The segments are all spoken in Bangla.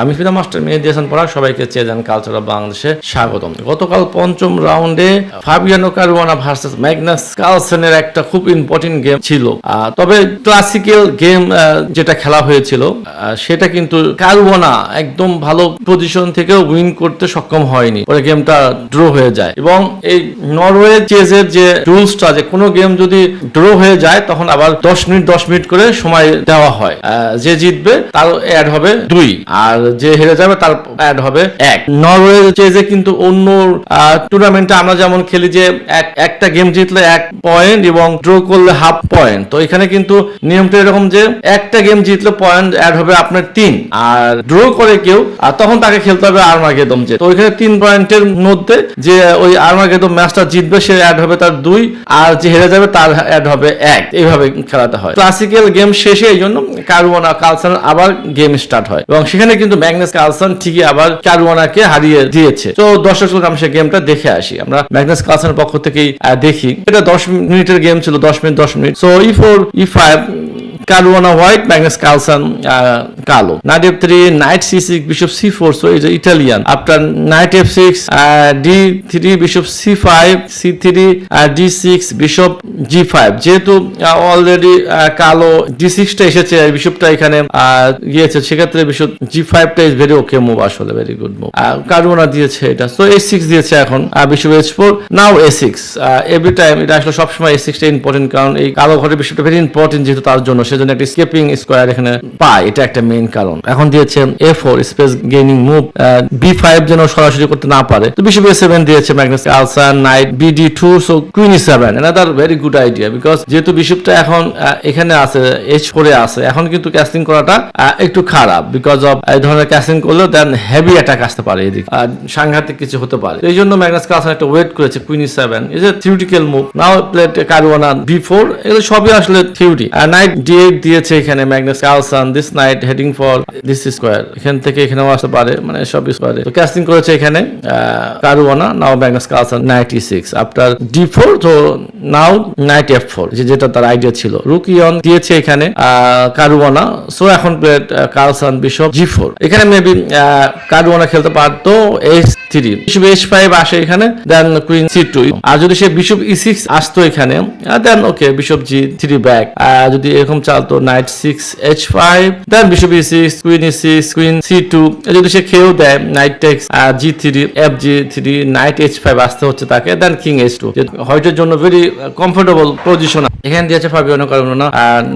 আমি ফিদা মাস্টার মেয়ে হাসান পড়া, সবাইকে চেয়ে কালচার অফ বাংলাদেশে স্বাগতম। গতকাল পঞ্চম রাউন্ডে ফাবিয়ানো কারুয়ানা ভার্সেস ম্যাগনাস কালসেনের একটা খুব ইম্পর্টেন্ট গেম ছিল। তবে ক্লাসিক্যাল গেম যেটা খেলা হয়েছিল সেটা কিন্তু কারুয়ানা একদম ভালো পজিশন থেকেও উইন করতে সক্ষম হয়নি। পরে গেমটা ড্র হয়ে যায়। এবং এই নরওয়ে চেজের যে রুলসটা যে কোনো গেম যদি ড্র হয়ে যায়, তখন আবার দশ মিনিট দশ মিনিট করে সময় দেওয়া হয়। যে জিতবে তার অ্যাড হবে দুই। আর যে হেরে যাবে তার অ্যাড হবে এক। নরওয়ে চেজে কিন্তু অন্য টুর্নামেন্টে আমরা যেমন খেলি যে একটা গেম জিতলে এক পয়েন্ট এবং ড্র করলে হাফ পয়েন্ট তো এখানে কিন্তু নিয়মটা এরকম যে একটা গেম জিতলে পয়েন্ট অ্যাড হবে আপনার তিন। আর ড্র করে কেউ আর তখন তাকে খেলতে হবে আর্মাগেদম যে তো ওইখানে তিন পয়েন্টের মধ্যে যে ওই আর্মাগেদম ম্যাচটা জিতবে, সে অ্যাড হবে তার দুই। আর যে হেরে যাবে তার অ্যাড হবে এক। এইভাবে খেলাতে হয়। ক্লাসিক্যাল গেম শেষে এই জন্য কারুয়ানা, কালসান আবার গেম স্টার্ট হয়। এবং সেখানে কিন্তু ম্যাগনাস কার্লসন ঠিকই আবার কারুয়ানাকে হারিয়ে দিয়েছে। তো দর্শক আমরা সেই গেমটা দেখে আসি। আমরা ম্যাগনাস কার্লসনের পক্ষ থেকেই দেখি। এটা দশ মিনিটের গেম ছিল, দশ মিনিট দশ minute. So E four E five Caruana White, Magnus Carlsen, uh, Carlo. Knight f3, Knight c6, Bishop c4, so it's Italian. After Knight f6, uh, d3, Bishop c5, c3, uh, d6, Bishop g5. যেহেতু অলরেডি কালো d6 টা এসেছে বিশপটা এখানে uh, গিয়েছে সেক্ষেত্রে বিশপ g5 টা ইজ ভেরি ওকে মুভ আসলে ভেরি গুড মুভ কারুয়ানা দিয়েছে এটা সো a6 দিয়েছে এখন বিশপ h4 নাও a6 এভরি টাইম এটা আসলে সবসময় a6 টা ইম্পর্টেন্ট কারণ এই কালো ঘরের বিষয়টা ভেরি ইম্পর্টেন্ট যেহেতু তার জন্য সেজন্য একটা স্কেপিং স্কোয়ার এখানে পায়। এটা একটা মেইন কারণ। এখন দিয়েছে A four space gaining move B five যেন সরাসরি করতে না পারে। তো বিশপ এ সেভেন দিয়েছে Magnus Carlsen knight B D two so queen seven another very good idea because যেহেতু বিশপটা এখন এখানে আছে এইচ ফোরে আছে, এখন কিন্তু ক্যাস্টিং করাটা একটু খারাপ বিকজ অফ এই ধরনের ক্যাস্টিং করলেও দেন হেভি অ্যাটাক আসতে পারে এদিকে। আর সাংঘাতিক কিছু হতে পারে। এই জন্য ম্যাগনাস কালসান একটা ওয়েট করেছে queen seven is a theoretical move now played Caruana B four এগুলো সবই আসলে থিওরি নাইট ডি এইট দিয়েছে এখানে Magnus Carlsen this knight heading for this square এখান থেকে এখানেও আসতে পারে মানে সব স্কোয়ারে তো ক্যাস্টিং করেছে এখানে Caruana now Magnus Carlsen ninety six after D four তো নাও নাইট এফ ফোর যেটা তার আইডিয়া ছিল। রুকিয়ন দিয়েছে এখানে কারুয়ানা সো এখন played Carlsen bishop G four এখানে মেবি কারুয়ানা খেলতে পারতো H three bishop H five আসে এখানে দেন কুইন সি টু আর যদি সে বিশপ ই সিক্স আসতো এখানে then okay bishop G three back যদি এরকম চালতো knight six H five then bishop E six queen six queen C two যদি সে খেয়েও দেয় knight takes G three F G three knight H five আসতে হচ্ছে তাকে দেন কিং এইচ টু হোয়াইটের জন্য ভেরি কমফোর্টেবল পজিশন এখানে দিয়েছে Fabiano Caruana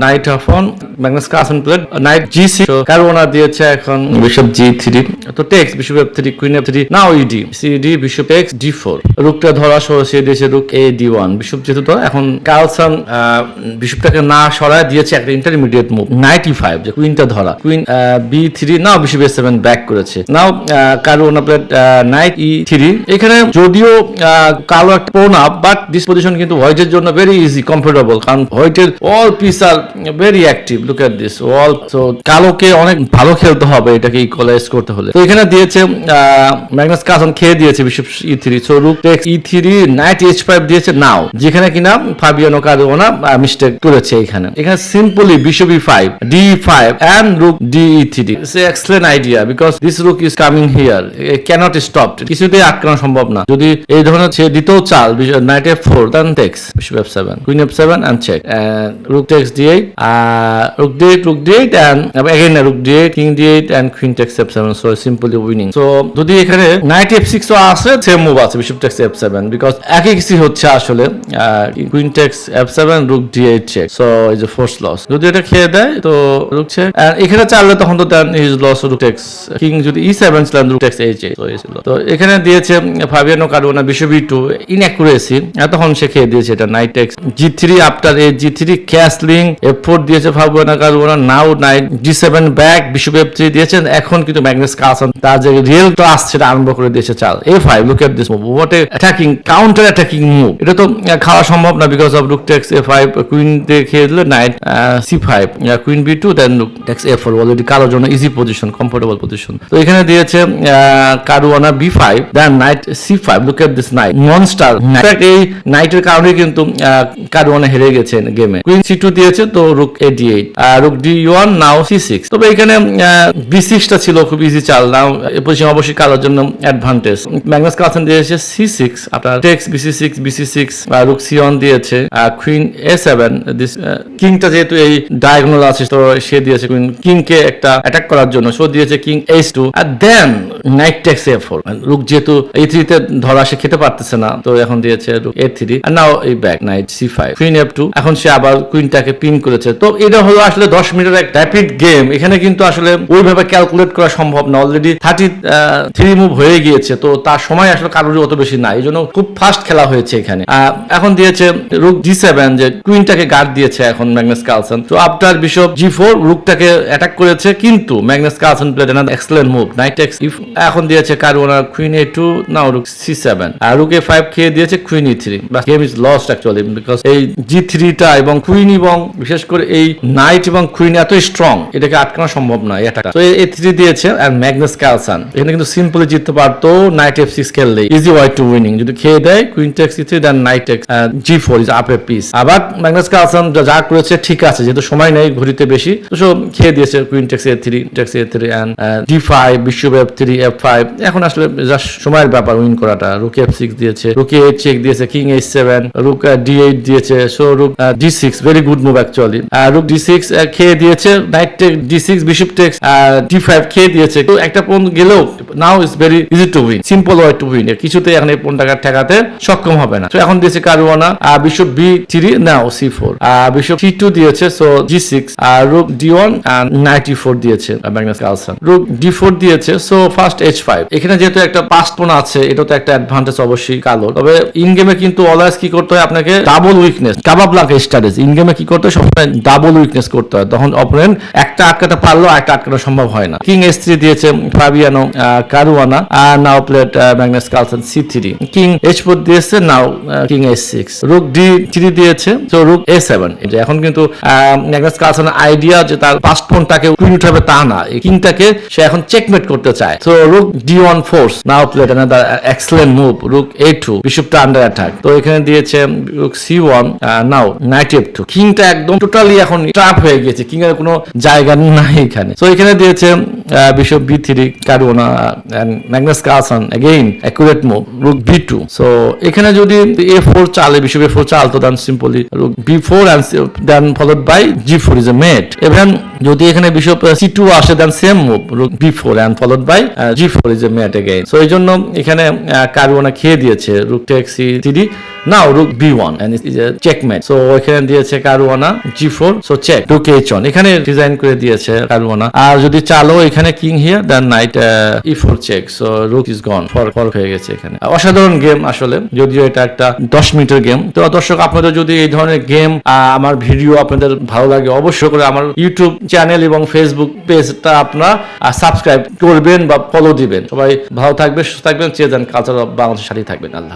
knight of on Magnus Carlsen played knight G C Caruana দিয়েছে এখন বিশপ জি থ্রি তো takes bishop F three queen F three now E D C D bishop X D four রুকটা ধরা সহ সে দিয়েছে rook A D one bishop যেহেতু এখন কালসান বিশপটাকে না সরায় দিয়েছে একটা ইন্টারমিডিয়েট মুভ নাইনটি ফাইভ যে কুইনটা ধরা। Queen B three now bishop A seven back করেছে। Now Caruana played knight E three এখানে যদিও আহ, কালো একটা পোন আপ বাট দিস পজিশন কিন্তু হোয়াইটের জন্য ভেরি ইজি কমফোর্টেবল কারণ হোয়াইটের all piece are very active look at this all তো কালোকে অনেক ভালো খেলতে হবে এটাকে ইকুয়ালাইজ করতে হলে। তো এখানে দিয়েছে ম্যাগনাস কাসন খেয়ে দিয়েছে bishop E three so rook takes E three knight H five দিয়েছে নাও যেখানে কিনা ফাবিয়ানো কারোনা মিস্টেক করেছে এখানে। এখানে simply bishop E five D five and rook D E three excellent idea because this rook is coming here can't stop কিছুতেই আটকানো সম্ভব না। যদি এই ধরনের সে দ্বিতীয় চাল knight F four then takes bishop F seven queen F seven and check rook takes D eight rook D eight rook D eight and again rook D eight king D eight and queen takes F seven so simply winning so যদি এখানে নাইট এফ সিক্স আসে সেম মুভ আছে bishop takes F seven because একই কিছু হচ্ছে আসলে queen takes F seven rook D eight check so is a force loss যদি এটা খেয়ে দেয় তো চেক এখানে চাললে তখন তো then is loss rook takes king যদি ই সেভেন ছিলেন রুক টেক্স এইচ এইট হয়েছিল তো এখানে দিয়েছে Fabiano Caruana bishop E two inaccuracy তখন সে খেয়ে দিয়েছে এটা knight takes G three after A G three castling F four দিয়েছে Fabiano Caruana now knight G seven back bishop F three দিয়েছেন, এখন কিন্তু ম্যাগনাস কালসন তার যে রিয়েল ক্লাস সেটা আরম্ভ করে দিয়েছে চাল। A five look at this move what a attacking counter attacking move এটা তো খাওয়া সম্ভব না because of rook takes A five queen দিয়ে খেয়ে দিলে knight C five queen B two then rook takes A four already কারোর জন্য ইজি পজিশন কমফোর্টেবল পজিশন তো এখানে দিয়েছে Caruana B five then knight C five look at this knight monster এই নাইটের কারণে কিন্তু কারুয়ানা হেরে গেছেন গেমে কুইন সি টু দিয়েছে, তো rook A D eight rook D one now C six তবে এখানে বি সিক্সটা ছিল খুব ইজি চাল নাও এই পজিশন অবশ্যই কারোর জন্য অ্যাডভান্টেজ ম্যাগনাস কালসন দিয়েছে সি সিক্স আপনার takes B C six B C six rook C one দিয়েছে কুইন এ সেভেন দিস কিংটা যেহেতু এই ডায়াগোনাল আছে তো সে দিয়েছে কিং কে একটা অ্যাটাক করার জন্য। সো দিয়েছে king H two R then knight takes A four rook যেহেতু এই থ্রিতে ধরা সে খেতে পারতেছে না, তো এখন দিয়েছে রুক এ থ্রি আর নাও এই back knight C five queen F two এখন সে আবার কুইনটাকে পিন করেছে। তো এটা হলো আসলে দশ মিনিটের এক র্যাপিড গেম এখানে কিন্তু আসলে ওইভাবে ক্যালকুলেট করা সম্ভব না। অলরেডি থার্টি থ্রি মুভ হয়ে গিয়েছে, তো তার সময় আসলে কারোরই অত বেশি নাই এই জন্য খুব ফাস্ট খেলা হয়েছে এখানে। এখন দিয়েছে রুক জি সেভেন যে কুইনটাকে গার্ড দিয়েছে এখন ম্যাগনাস কালসন তো আফটার বিশপ জি ফোর রুকটাকে অ্যাটাক করেছে, কিন্তু Magnus Carlsen played an excellent move knight X F এখন দিয়েছে Caruana queen A two now rook C seven R rook A five খেয়ে দিয়েছে queen E three bus game is lost actually because এই জি থ্রিটা এবং কুইন এবং বিশেষ করে এই নাইট এবং কুইন এত স্ট্রং এটাকে আটকানো সম্ভব নয় এটা তো এ থ্রি দিয়েছে, আর ম্যাগনাস কালসন, এখানে কিন্তু সিম্পলি জিততে পারতো নাইট এফ সিক্স খেললে ইজি ওয়াই টু উইনিং যদি খেয়ে দেয় queen takes E three then knight X G four is up a piece আবার ম্যাগনাস কালসন যা যা করেছে, ঠিক আছে যেহেতু সময় নেই ঘড়িতে বেশি। তো সব খেয়ে দিয়েছে queen takes A three takes A three and D five bishop F three F five এখন আসলে জাস্ট সময়ের ব্যাপার উইন করাটা। রুকি এফ সিক্স দিয়েছে রুকি এইট চেক দিয়েছে king h seven rook d eight দিয়েছে। So rook d six very good move actually rook d six খেয়ে দিয়েছে knight take d six bishop takes d five খেয়ে দিয়েছে। তো একটা পণ গেলেও now is very easy to win simple way to win কিছুতে এখন এই পণটাকে ঠেকাতে সক্ষম হবে না। তো এখন দিয়েছে Caruana bishop b three now c four bishop c two দিয়েছে সো জি সিক্স আর rook d one ninety four দিয়েছে Magnus Carlsen rook d four দিয়েছে সো ফার্স্ট এইচ ফাইভ এখানে যেহেতু একটা পাঁচ পোনা আছে, এটা তো একটা অ্যাডভান্টেজ অবশ্যই কালো তবে ইন গেমে কিন্তু অলওয়েজ কি করতে হয় আপনাকে? ডাবল উইকনেস কাবাব লাগে স্টাডিজ ইন গেমে কি করতে হয়? সবসময় ডাবল উইকনেস করতে হয়। তখন অপোনেন্ট একটা আটকাতে পারল একটা আটকানো সম্ভব হয় না। কিং এস থ্রি দিয়েছে ফাবিয়ানো কারুয়ানা আর now played Magnus Carlsen c three king h four দিয়েছে now king h six rook d three দিয়েছে তো রুক এ সেভেন এখন কিন্তু ম্যাগনাস কালসনের আইডিয়া যে তার পাঁচ পয়েন্টটাকে কুইন উঠাবে তা না। এই কিংটাকে সে এখন চেকমেট করতে চায়। তো rook d one force now played another excellent move rook a two বিশপটা under attack তো এখানে দিয়েছে rook c one now knight f two কিংটা একদম টোটালি এখন ট্রাপ হয়ে গেছে কিং এর কোনো জায়গা নাই এখানে। তো এখানে দিয়েছে bishop B three Caruana Magnus Magnus again accurate move rook B two so এখানে যদি এ ফোর চালে bishop A four চালতো then simply rook B four and then followed by G four is a mate এবং যদি এখানে বিশপ সি টু আসে then same move rook B four and followed by G four is a mate again so এই জন্য এখানে কারুনা খেয়ে দিয়েছে take C three now rook B one checkmate so এখানে দিয়েছে Caruana g four so check rook h one এখানে ডিজাইন করে দিয়েছে কারুয়ানা আর যদি চালো এখানে king here then knight e four check so rook is gone for for হয়ে গেছে এখানে। অসাধারণ গেম আসলে, যদিও এটা একটা দশ মিনিটের গেম তো, দর্শক, আপনাদের যদি এই ধরনের গেম আমার ভিডিও আপনাদের ভালো লাগে, অবশ্যই করে আমার ইউটিউব চ্যানেল এবং ফেসবুক পেজটা আপনারা সাবস্ক্রাইব করবেন বা ফলো দিবেন। সবাই ভালো থাকবে সুস্থ থাকবেন চেয়ে যান কালচার বাংলাদেশের সাথেই থাকবেন। আল্লাহ